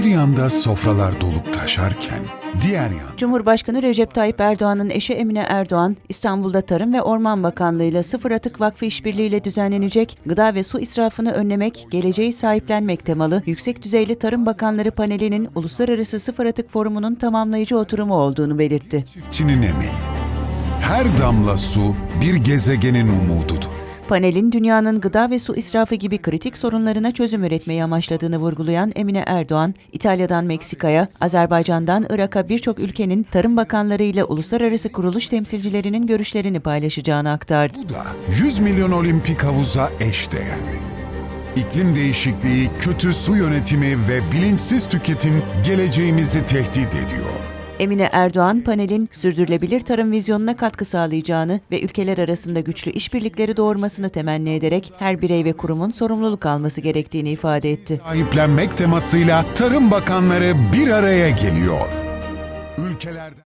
Bir yanda sofralar dolup taşarken, diğer yanda Cumhurbaşkanı Recep Tayyip Erdoğan'ın eşi Emine Erdoğan, İstanbul'da Tarım ve Orman Bakanlığı ile Sıfır Atık Vakfı işbirliğiyle düzenlenecek gıda ve su israfını önlemek, geleceği sahiplenmek temalı Yüksek Düzeyli Tarım Bakanları panelinin Uluslararası Sıfır Atık Forumu'nun tamamlayıcı oturumu olduğunu belirtti. çiftçinin emeği. Her damla su bir gezegenin umududur. Panelin dünyanın gıda ve su israfı gibi kritik sorunlarına çözüm üretmeyi amaçladığını vurgulayan Emine Erdoğan, İtalya'dan Meksika'ya, Azerbaycan'dan Irak'a birçok ülkenin tarım bakanları ile uluslararası kuruluş temsilcilerinin görüşlerini paylaşacağını aktardı. Bu da 100 milyon olimpik havuza eşdeğer. İklim değişikliği, kötü su yönetimi ve bilinçsiz tüketim geleceğimizi tehdit ediyor. Emine Erdoğan, panelin sürdürülebilir tarım vizyonuna katkı sağlayacağını ve ülkeler arasında güçlü işbirlikleri doğurmasını temenni ederek her birey ve kurumun sorumluluk alması gerektiğini ifade etti. Sahiplenmek temasıyla Tarım Bakanları bir araya geliyor. Ülkelerde